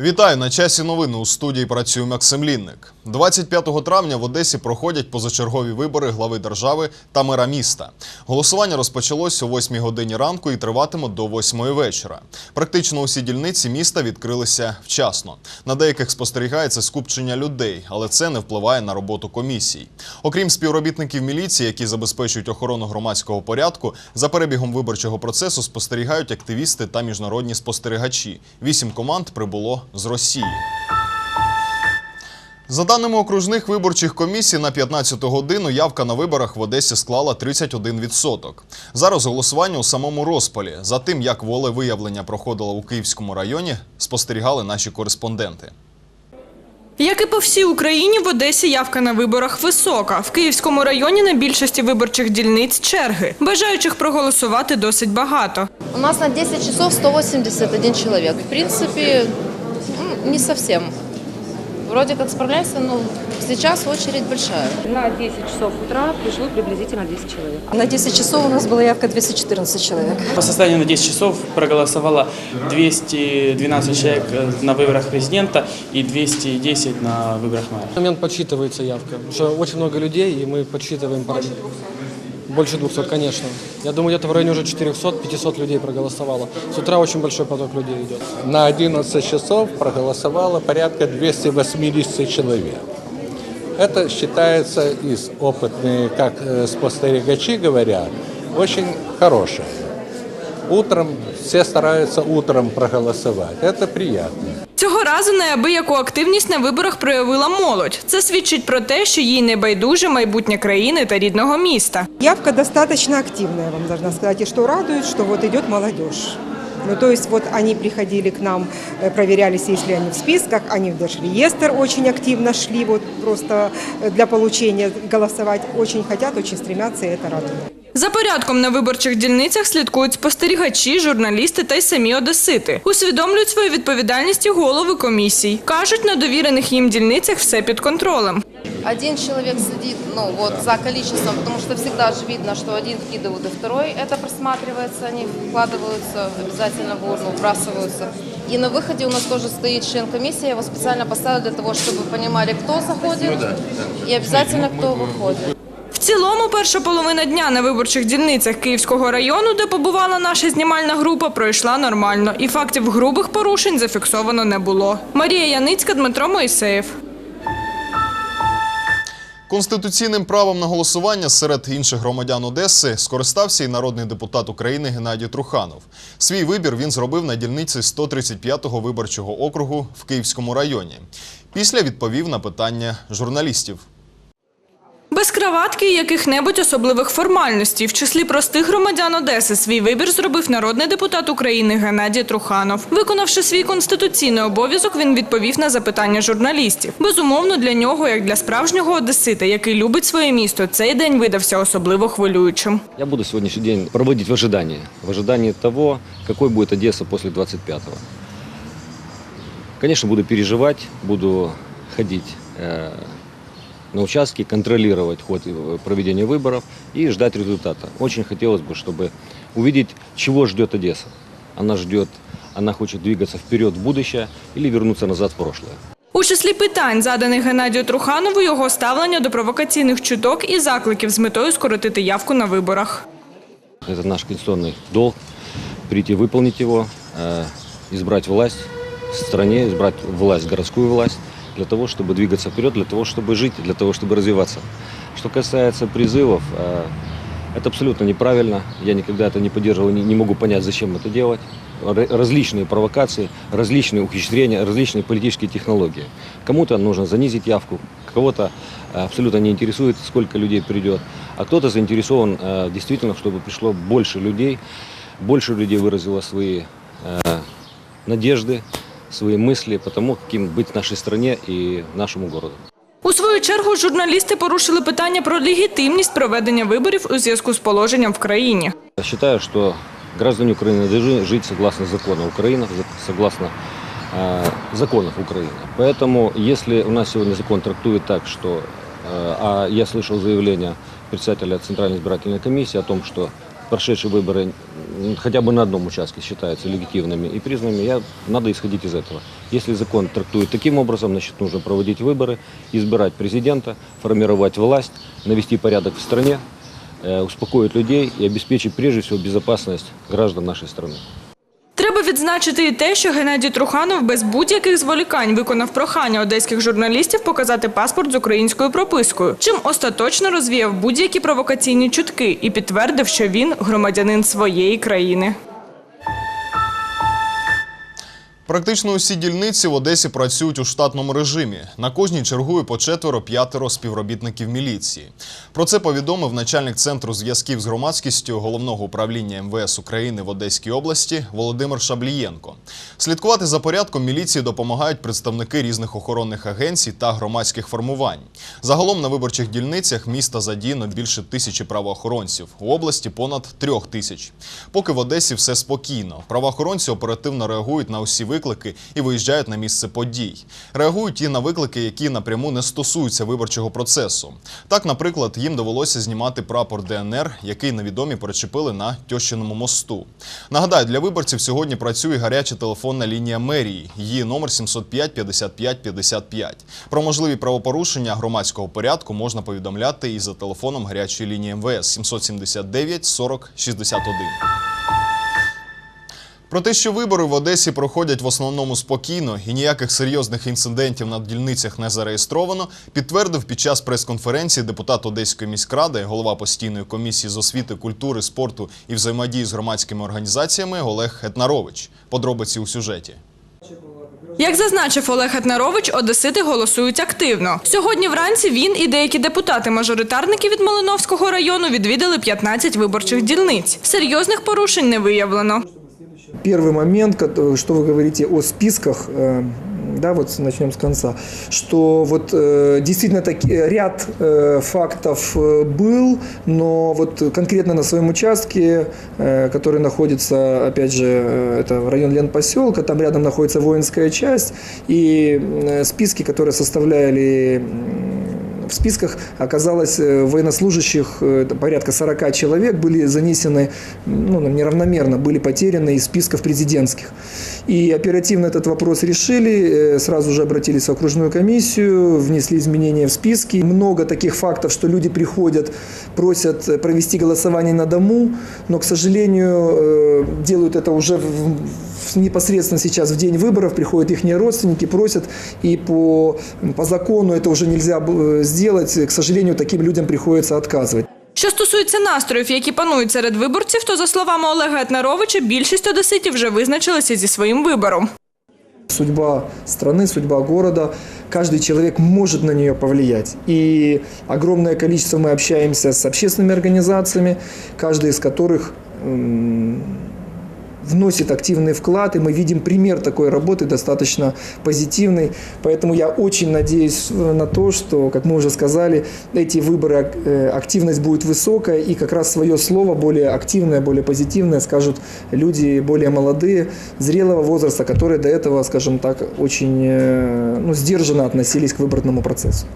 Вітаю на часі новини у студії працює Максим Лінник. 25 травня в Одесі проходять позачергові вибори глави держави та мера міста. Голосування розпочалось о 8 годині ранку і триватиме до 8 вечора. Практично усі дільниці міста відкрилися вчасно. На деяких спостерігається скупчення людей, але це не впливає на роботу комісій. Окрім співробітників міліції, які забезпечують охорону громадського порядку, за перебігом виборчого процесу спостерігають активісти та міжнародні спостерігачі. Вісім команд прибуло з Росії. За даними окружних виборчих комісій, на 15 годину явка на виборах в Одесі склала 31%. Зараз голосування у самому розпалі. За тим, як волевиявлення проходило у Київському районі, спостерігали наші кореспонденти. Як і по всій Україні, в Одесі явка на виборах висока. В Київському районі на більшості виборчих дільниць черги. Бажаючих проголосувати досить багато. У нас на 10 часов 181 человек. В принципе, м, не совсем. Вроде как справляемся, но сейчас очередь большая. На 10 часов утра пришло приблизительно 10 человек. На 10 часов у нас была явка 214 человек. По состоянию на 10 часов проголосовало 212 человек э, на выборах президента и 210 на выборах мэра. В момент подсчитывается явка. Потому что очень много людей, и мы подсчитываем по- Больше 200, конечно. Я думаю, где-то в районе уже 400-500 людей проголосовало. С утра очень большой поток людей идет. На 11 часов проголосовало порядка 280 человек. Это считается из опытные, как э, спостерегачи говорят, очень хорошее. Утром все стараются утром проголосовать. Это приятно. Цього разу неабияку активність на виборах проявила молодь. Це свідчить про те, що їй не байдуже майбутнє країни та рідного міста. Явка достаточно активная, я вам должна сказать, и что радует, что вот идет молодежь. Ну, то есть вот они приходили к нам, э, проверялись, если они в списках, они в Держреестр очень активно шли, вот просто э, для получения голосовать очень хотят, очень стремятся, и это радует. За порядком на виборчих дільницях слідкують спостерігачі, журналісти та й самі одесити. Усвідомлюють свою відповідальність і голови комісій. Кажуть, на довірених їм дільницях все під контролем. Один человек следит ну, вот, за количеством, потому что всегда же видно, что один вкидывают и второй это просматривается, они вкладываются обязательно в урну, вбрасываются. И на выходе у нас тоже стоит член комиссии, я его специально поставила для того, чтобы понимали, кто заходит и обязательно кто выходит. В цілому, перша половина дня на виборчих дільницях Київського району, де побувала наша знімальна група, пройшла нормально. І фактів грубих порушень зафіксовано не було. Марія Яницька, Дмитро Моїсеєв. Конституційним правом на голосування серед інших громадян Одеси скористався і народний депутат України Геннадій Труханов. Свій вибір він зробив на дільниці 135-го виборчого округу в Київському районі. Після відповів на питання журналістів. Без краватки і яких-небудь особливих формальностей. В числі простих громадян Одеси свій вибір зробив народний депутат України Геннадій Труханов. Виконавши свій конституційний обов'язок, він відповів на запитання журналістів. Безумовно, для нього, як для справжнього одесита, який любить своє місто, цей день видався особливо хвилюючим. Я буду сегодняшний день проводить в ожидании. В ожидании того, какой будет Одесса после 25-го. Конечно, буду переживать, буду ходить э, на участки, контролировать ход э, проведения выборов и ждать результата. Очень хотелось бы, чтобы увидеть, чего ждет Одесса. Она ждет, она хочет двигаться вперед в будущее или вернуться назад в прошлое. У числі питань, заданих Геннадію Труханову, його ставлення до провокаційних чуток і закликів з метою скоротити явку на виборах. Это наш конституционный долг, прийти выполнить его, э, избрать власть в стране, избрать власть, городскую власть, Для того, чтобы двигаться вперед, для того, чтобы жить, для того, чтобы развиваться. Что касается призывов, э, это абсолютно неправильно. Я никогда это не поддерживал, не, могу понять, зачем это делать. Различные провокации, различные ухищрения, различные политические технологии. Кому-то нужно занизить явку, кого-то э, абсолютно не интересует, сколько людей придет, а кто-то заинтересован э, действительно, чтобы пришло больше людей, больше людей выразило свои надежды, свои мысли по тому, каким быть нашей стране и нашему городу. У свою чергу журналісти порушили питання про легітимність проведення виборів у зв'язку з положенням в країні. Я считаю, что граждане Украины должны жить согласно закону Украины, за- согласно э, законов Украины. Поэтому, если у нас сегодня закон трактует так, что, э, а я слышал заявление председателя Центральной избирательной комиссии о том, что прошедшие выборы м, хотя бы на одном участке считаются легитимными и признанными, я, надо исходить из этого. Если закон трактует таким образом, значит нужно проводить выборы, избирать президента, формировать власть, навести порядок в стране, э, успокоить людей и обеспечить прежде всего безопасность граждан нашей страны. Відзначити і те, що Геннадій Труханов без будь-яких зволікань виконав прохання одеських журналістів показати паспорт з українською пропискою, чим остаточно розвіяв будь-які провокаційні чутки і підтвердив, що він громадянин своєї країни. Практично усі дільниці в Одесі працюють у штатному режимі. На кожній чергує по четверо-п'ятеро співробітників міліції. Про це повідомив начальник центру зв'язків з громадськістю головного управління МВС України в Одеській області Володимир Шаблієнко. Слідкувати за порядком міліції допомагають представники різних охоронних агенцій та громадських формувань. Загалом на виборчих дільницях міста задіяно більше тисячі правоохоронців. У області понад трьох тисяч. Поки в Одесі все спокійно. Правоохоронці оперативно реагують на усі виклики і виїжджають на місце подій. Реагують і на виклики, які напряму не стосуються виборчого процесу. Так, наприклад, їм довелося знімати прапор ДНР, який невідомі перечепили на Тьощиному мосту. Нагадаю, для виборців сьогодні працює гаряча телефонна лінія мерії. Її номер 705 55 55. Про можливі правопорушення громадського порядку можна повідомляти і за телефоном гарячої лінії МВС 779 40 61. Про те, що вибори в Одесі проходять в основному спокійно і ніяких серйозних інцидентів на дільницях не зареєстровано, підтвердив під час прес-конференції депутат Одеської міськради, голова постійної комісії з освіти, культури, спорту і взаємодії з громадськими організаціями Олег Етнарович. Подробиці у сюжеті. Як зазначив Олег Етнарович, одесити голосують активно. Сьогодні вранці він і деякі депутати-мажоритарники від Малиновського району відвідали 15 виборчих дільниць. Серйозних порушень не виявлено Первый момент, кото- что вы говорите о списках, э, да, вот начнем с конца, что вот э, действительно таки, ряд э, фактов э, был, но вот конкретно на своем участке, э, который находится, опять же, э, это район Ленпоселка, там рядом находится воинская часть, и э, списки, которые составляли м, в списках оказалось э, военнослужащих э, порядка 40 человек были занесены ну, неравномерно, были потеряны из списков президентских. И оперативно этот вопрос решили, э, сразу же обратились в окружную комиссию, внесли изменения в списки. Много таких фактов, что люди приходят, просят провести голосование на дому, но, к сожалению, делают это уже в, непосредственно сейчас в день выборов, приходят их родственники, просят, и по, по закону это уже нельзя э, сделать. К сожалению, таким людям приходится отказывать. Що стосується настроїв, які панують серед виборців, то за словами Олега Етнаровича, більшість одеситів вже визначилися зі своїм вибором. Судьба страны, судьба города, каждый человек может на нее повлиять. И огромное количество мы общаемся с общественными организациями, каждая из которых м, Вносит активный вклад, и мы видим пример такой работы достаточно позитивный. Поэтому я очень надеюсь э, на то, что, как мы уже сказали, эти выборы, э, активность будет высокая, и как раз свое слово более активное, более позитивное скажут люди более молодые, зрелого возраста, которые до этого, скажем так, очень э, ну, сдержанно относились к выборному процессу.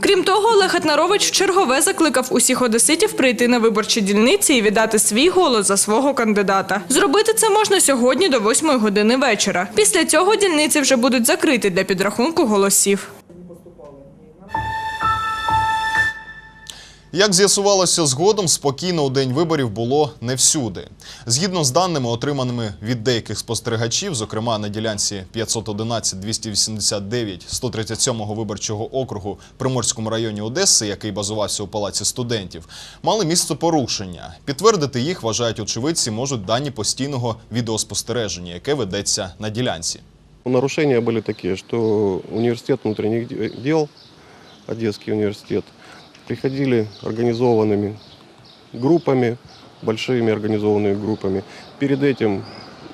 Крім того, Олег Етнарович чергове закликав усіх одеситів прийти на виборчі дільниці і віддати свій голос за свого кандидата. Зробити це можна сьогодні до 8 години вечора. Після цього дільниці вже будуть закриті для підрахунку голосів. Як з'ясувалося згодом, спокійно у день виборів було не всюди. Згідно з даними, отриманими від деяких спостерігачів, зокрема на ділянці 511 289 137 виборчого округу Приморському районі Одеси, який базувався у палаці студентів, мали місце порушення. Підтвердити їх вважають очевидці можуть дані постійного відеоспостереження, яке ведеться на ділянці. Нарушения были такие, что университет внутренних де- дел, Одесский университет, приходили организованными группами, большими организованными группами. Перед этим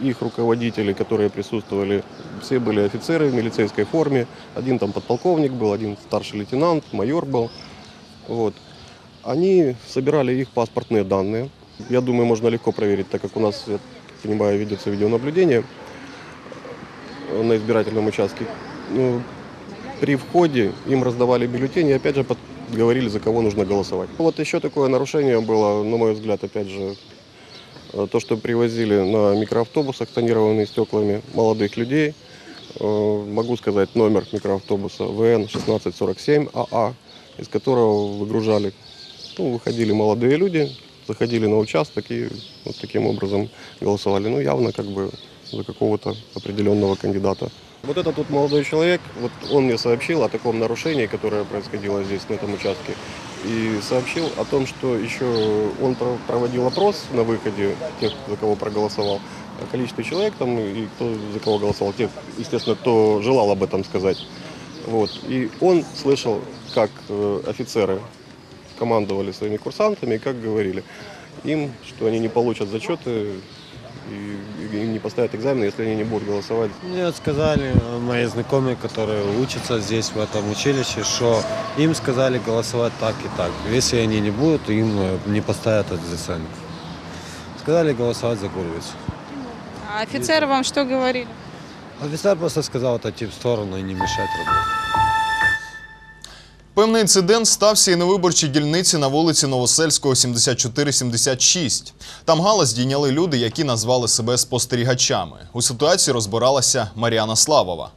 их руководители, которые присутствовали, все были офицеры в милицейской форме. Один там подполковник был, один старший лейтенант, майор был. Вот. Они собирали их паспортные данные. Я думаю, можно легко проверить, так как у нас, я понимаю, ведется видеонаблюдение на избирательном участке. Ну, при входе им раздавали бюллетени опять же говорили, за кого нужно голосовать. Вот еще такое нарушение было, на мой взгляд, опять же, э, то, что привозили на микроавтобусах, тонированные стеклами молодых людей. Э, Могу сказать номер микроавтобуса ВН 1647 АА, из которого выгружали, ну, выходили молодые люди, заходили на участок и вот таким образом голосовали. Ну, явно как бы за какого-то определенного кандидата. Вот этот вот молодой человек, вот он мне сообщил о таком нарушении, которое происходило здесь, на этом участке. И сообщил о том, что еще он про- проводил опрос на выходе тех, за кого проголосовал, о количестве человек там и кто за кого голосовал, тех, естественно, кто желал об этом сказать. Вот. И он слышал, как э, офицеры командовали своими курсантами, как говорили им, что они не получат зачеты и, и им не поставят экзамен, если они не будут голосовать Мне вот сказали э, мои знакомые, которые учатся здесь, в этом училище, что им сказали голосовать так и так. Если они не будут, им э, не поставят этот заценник. Сказали голосовать за Гурвиц. А офицеры вам что говорили? Офицер просто сказал отойти в сторону и не мешать работе. Певний інцидент стався і на виборчій дільниці на вулиці Новосельського, 74-76. Там галас дійняли люди, які назвали себе спостерігачами. У ситуації розбиралася Маріана Славова.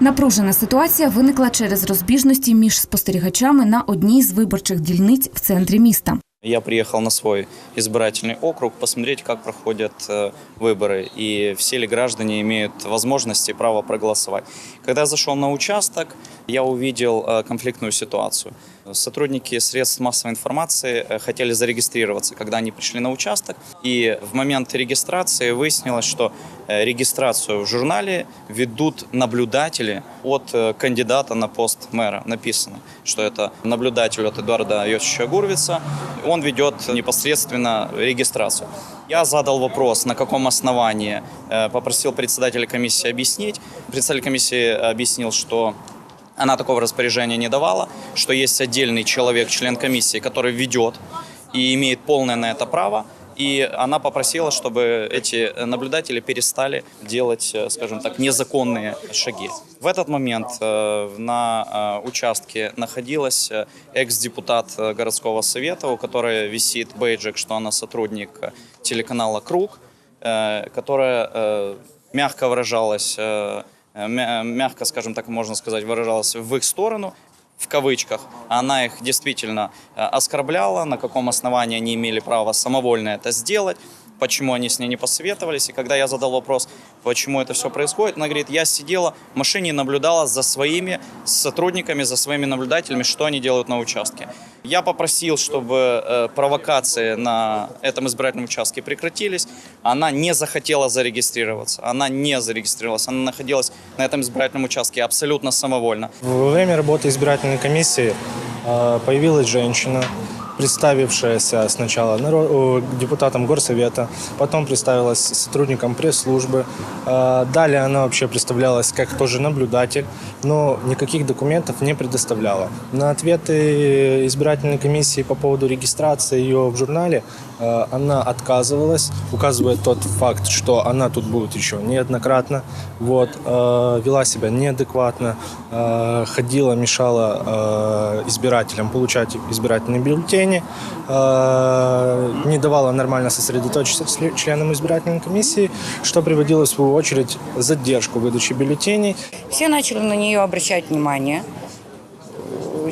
Напружена ситуація виникла через розбіжності між спостерігачами на одній з виборчих дільниць в центрі міста. Я приехал на свой избирательный округ посмотреть, как проходят э, выборы и все ли граждане имеют возможность и право проголосовать. Когда я зашел на участок, я увидел э, конфликтную ситуацию. Сотрудники средств массовой информации э, хотели зарегистрироваться, когда они пришли на участок, и в момент регистрации выяснилось, что э, регистрацию в журнале ведут наблюдатели от э, кандидата на пост мэра. Написано, что это наблюдатель от Эдуарда Йосича Гурвица. Он ведет непосредственно регистрацию. Я задал вопрос, на каком основании, попросил председателя комиссии объяснить. Председатель комиссии объяснил, что она такого распоряжения не давала, что есть отдельный человек, член комиссии, который ведет и имеет полное на это право. И она попросила, чтобы эти наблюдатели перестали делать, э, скажем так, незаконные шаги. В этот момент э, на э, участке находилась экс-депутат городского совета, у которой висит бейджик, что она сотрудник телеканала «Круг», которая, мягко выражалась, мягко, скажем так, можно сказать, выражалась в их сторону, в кавычках. Она их действительно э, оскорбляла, на каком основании они имели право самовольно это сделать, Почему они с ней не посоветовались. И когда я задал вопрос, почему это все происходит, она говорит, я сидела в машине и наблюдала за своими сотрудниками, за своими наблюдателями, что они делают на участке. Я попросил, чтобы э, провокации на этом избирательном участке прекратились. Она не захотела зарегистрироваться. Она не зарегистрировалась. Она находилась на этом избирательном участке абсолютно самовольно. Во время работы избирательной комиссии э, появилась женщина, представившаяся сначала наро- о, депутатом горсовета, потом представилась сотрудником пресс-службы. Э, Далее она вообще представлялась как тоже наблюдатель, но никаких документов не предоставляла. На ответы избирательной комиссии по поводу регистрации ее в журнале э, она отказывалась, указывая тот факт, что она тут будет еще неоднократно, вот, э, вела себя неадекватно, э, ходила, мешала э, избирателям получать избирательные бюллетени, э, не давала нормально сосредоточиться чле- членам избирательной комиссии, что приводило в свою очередь задержку выдачи бюллетеней. Все начали на нее обращать внимание.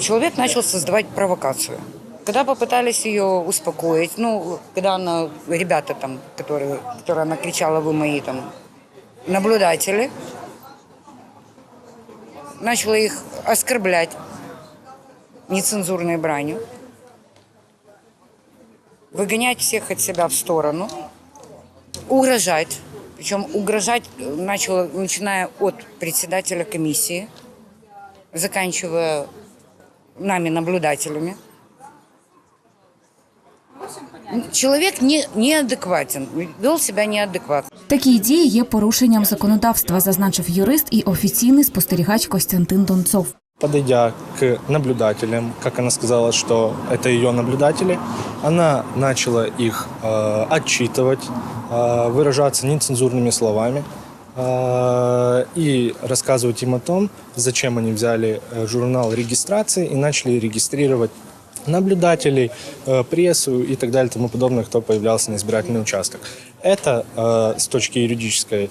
Человек начал создавать провокацию. Когда попытались ее успокоить, ну, когда она, ребята там, которые, которые она кричала, вы мои там наблюдатели, начала их оскорблять нецензурной бранью, выгонять всех от себя в сторону, угрожать. Причем угрожать э, начала, начиная от председателя комиссии, заканчивая нами, наблюдателями. Человек не, неадекватен, вел себя неадекватно. Такі дії є порушенням законодавства, зазначив юрист і офіційний спостерігач Костянтин Донцов. Подойдя к наблюдателям, как она сказала, что это ее наблюдатели, она начала их э, отчитывать, э, выражаться нецензурными словами э, и рассказывать им о том, зачем они взяли э, журнал регистрации и начали регистрировать наблюдателей, э, прессу и так далее и тому подобное, кто появлялся на избирательный участок. Это э, с точки юридической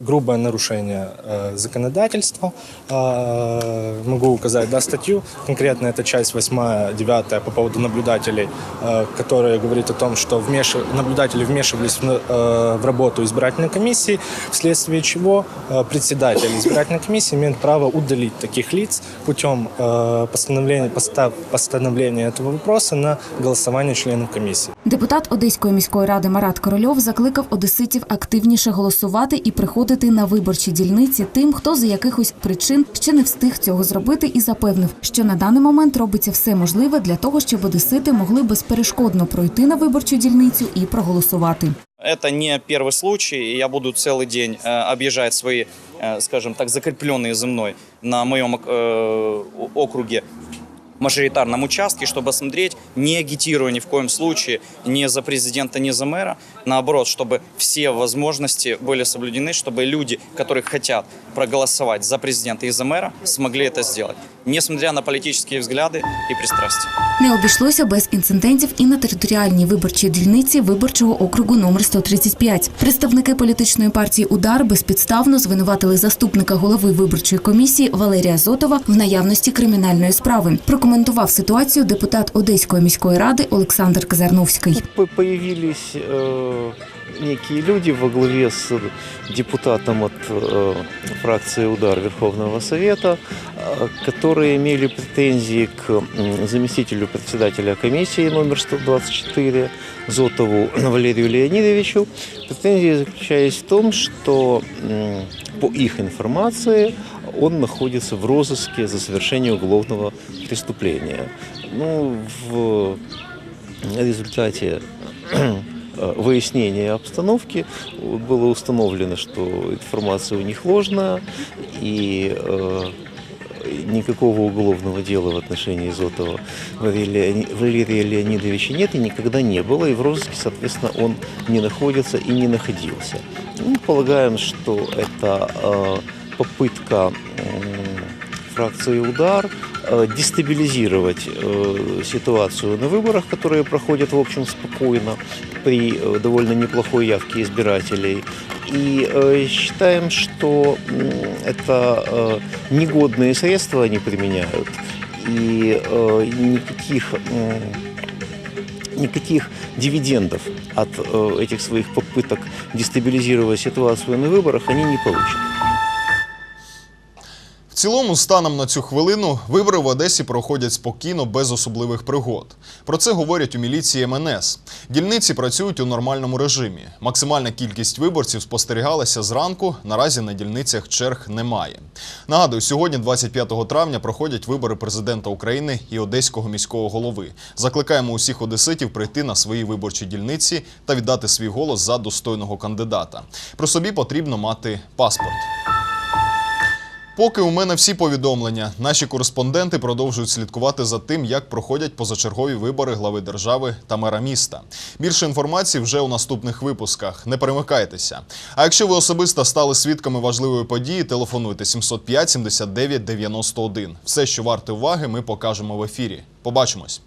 грубое нарушение э, законодательства. Э, могу указать да, статью. Конкретно это часть 8, 9 по поводу наблюдателей, э, которая говорит о том, что вмеш... наблюдатели вмешивались в, э, в работу избирательной комиссии, вследствие чего э, председатель избирательной комиссии имеет право удалить таких лиц путем э, постановления, постав... постановления этого вопроса на голосование членов комиссии. Депутат Одеської міської ради Марат Корольов закликав одеситів активніше голосувати і приходити на виборчі дільниці тим, хто з якихось причин ще не встиг цього зробити, і запевнив, що на даний момент робиться все можливе для того, щоб одесити могли безперешкодно пройти на виборчу дільницю і проголосувати. Это не первый случай, и я буду целый день э, объезжать свои, э, скажем так, закрепленные за мной на моем э, округе мажоритарном участке, чтобы смотреть, не агитируя ни в коем случае ни за президента, ни за мэра. Наоборот, чтобы все возможности были соблюдены, чтобы люди, которые хотят проголосовать за президента и за мэра, смогли это сделать, несмотря на политические взгляды и пристрастия. Не обійшлося без інцидентів і на територіальній виборчій дільниці виборчого округу номер 135. Представники політичної партії Удар безпідставно звинуватили заступника голови виборчої комісії Валерія Зотова в наявності кримінальної справи. Прокоментував ситуацію депутат Одеської міської ради Олександр Казарновський. По- Появились э, некие люди во главе с депутатом от э, фракции «Удар» Верховного Совета, э, которые имели претензии к заместителю председателя комиссии номер 124 Зотову Валерию Леонидовичу. Претензии заключались в том, что по их информации он находится в розыске за совершение уголовного преступления. Ну, в результате э, выяснения обстановки было установлено, что информация у них ложная, и э, никакого уголовного дела в отношении Зотова Валерия Леони- Валерия Леонидовича нет и никогда не было, и в розыске, соответственно, он не находится и не находился. Мы полагаем, что это э, попытка м, фракции «Удар» э, дестабилизировать э, ситуацию на выборах, которые проходят, в общем, спокойно, при э, довольно неплохой явке избирателей. И э, считаем, что м, это э, негодные средства они применяют, и э, никаких м, никаких дивидендов от э, этих своих попыток дестабилизировать ситуацию на выборах они не получат. Цілому, станом на цю хвилину, вибори в Одесі проходять спокійно, без особливих пригод. Про це говорять у міліції МНС. Дільниці працюють у нормальному режимі. Максимальна кількість виборців спостерігалася зранку. Наразі на дільницях черг немає. Нагадую, сьогодні, 25 травня, проходять вибори президента України і одеського міського голови. Закликаємо усіх одеситів прийти на свої виборчі дільниці та віддати свій голос за достойного кандидата. При собі потрібно мати паспорт. Поки у мене всі повідомлення, наші кореспонденти продовжують слідкувати за тим, як проходять позачергові вибори глави держави та мера міста. Більше інформації вже у наступних випусках. Не перемикайтеся. А якщо ви особисто стали свідками важливої події, телефонуйте 705 79 91. Все, що варте уваги, ми покажемо в ефірі. Побачимось.